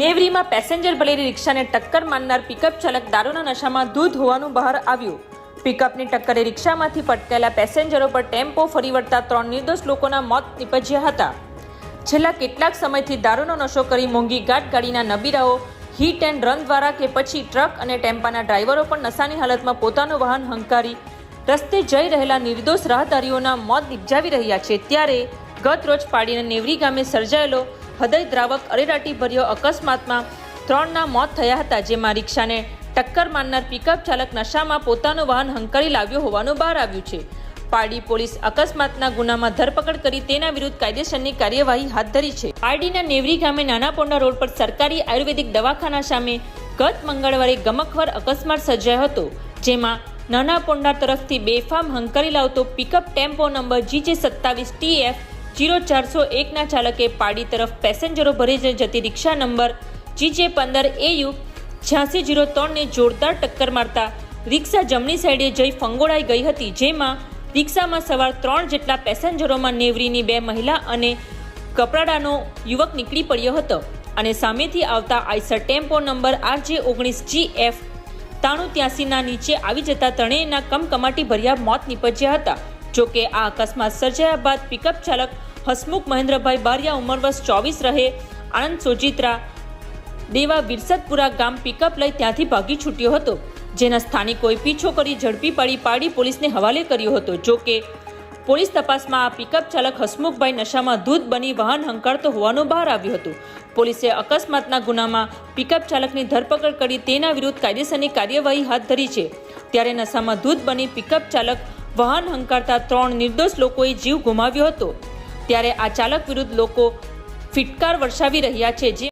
નેવરીમાં passenger ભરેલી રિક્ષાને ટક્કર મારનાર pickup ચાલક દારૂના નશામાં દૂધ હોવાનું બહાર આવ્યું. પિકઅપની ટક્કરે રિક્ષામાંથી પટકાયેલા પેસેન્જરો પર ટેમ્પો ફરી વળતા ત્રણ નિર્દોષ લોકોના મોત નીપજ્યા હતા. છેલ્લા કેટલાક સમયથી દારૂનો નશો કરી મોંઘી ગાટ ગાડીના નબીરાઓ, હિટ એન્ડ રન દ્વારા કે પછી ટ્રક અને ટેમ્પાના ડ્રાઈવરો પણ નશાની હાલતમાં પોતાનું વાહન હંકારી રસ્તે જઈ રહેલા નિર્દોષ રાહદારીઓના મોત નિપજાવી રહ્યા છે. ત્યારે ગત રોજ પાડીના નેવરી ગામે સર્જાયેલો હૃદયદ્રાવક અરેરાટી ભર્યો અકસ્માતમાં ત્રણના મોત થયા હતા, જેમાં રિક્ષાને ટક્કર મારનાર પિકઅપ ચાલક નશામાં પોતાનું વાહન હંકારી લાવ્યો હોવાનું બહાર આવ્યું છે. પારડી પોલીસ અકસ્માતના ગુનામાં ધરપકડ કરી તેના વિરુદ્ધ કાયદેસરની કાર્યવાહી હાથ ધરી છે. પારડીના નેવરી ગામે નાના પોંડા રોડ પર સરકારી આયુર્વેદિક દવાખાના સામે ગત મંગળવારે ગમખવર અકસ્માત સર્જાયો હતો, જેમાં નાના પોંડા તરફથી બેફામ હંકારી લાવતો પિકઅપ ટેમ્પો નંબર જીજે સત્તાવીસ ટીએફ જીરો ચારસો એકના ચાલકે પાડી તરફ પેસેન્જરો ભરીને જતી રિક્ષા નંબર જીજે પંદર એયુ છ્યાસી જીરો ત્રણને જોરદાર ટક્કર મારતા રિક્ષા જમણી સાઈડે જઈ ફંગોળાઈ ગઈ હતી, જેમાં રિક્ષામાં સવાર ત્રણ જેટલા પેસેન્જરોમાં નેવરીની બે મહિલા અને કપરાડાનો યુવક નીકળી પડ્યો હતો અને સામેથી આવતા આઈસર ટેમ્પો નંબર આરજે ઓગણીસ જી એફ તાણું ત્યાસીના નીચે આવી જતા ત્રણેયના કમકમાટી ભર્યા મોત નીપજ્યા હતા. જોકે આ અકસ્માત સર્જાયા બાદ પિકઅપ ચાલક હસમુખ મહેન્દ્રભાઈ બારિયા ઉંમર વર્ષ ચોવીસ રહે. આણંદ સોજિત્રા દેવા વિરસદપુરા ગામ પિકઅપ લઈ ત્યાંથી ભાગી છૂટ્યો હતો, જેના સ્થાનિકોએ પીછો કરી ઝડપી પાડી પાડી પોલીસને હવાલે કર્યો હતો. જો કે પોલીસ તપાસમાં આ પિકઅપ ચાલક હસમુખભાઈ નશામાં દૂધ બની વાહન હંકારતો હોવાનું બહાર આવ્યું હતું. પોલીસે અકસ્માતના ગુનામાં પિકઅપ ચાલકની ધરપકડ કરી તેના વિરુદ્ધ કાયદેસરની કાર્યવાહી હાથ ધરી છે. ત્યારે નશામાં દૂધ બની પિકઅપ ચાલક વાહન હંકારતા ત્રણ નિર્દોષ લોકોએ જીવ ગુમાવ્યો હતો. ત્યારે આ ચાલક વિરુદ્ધ લોકો ફિટકાર વર્ષાવી રહ્યા છે, જે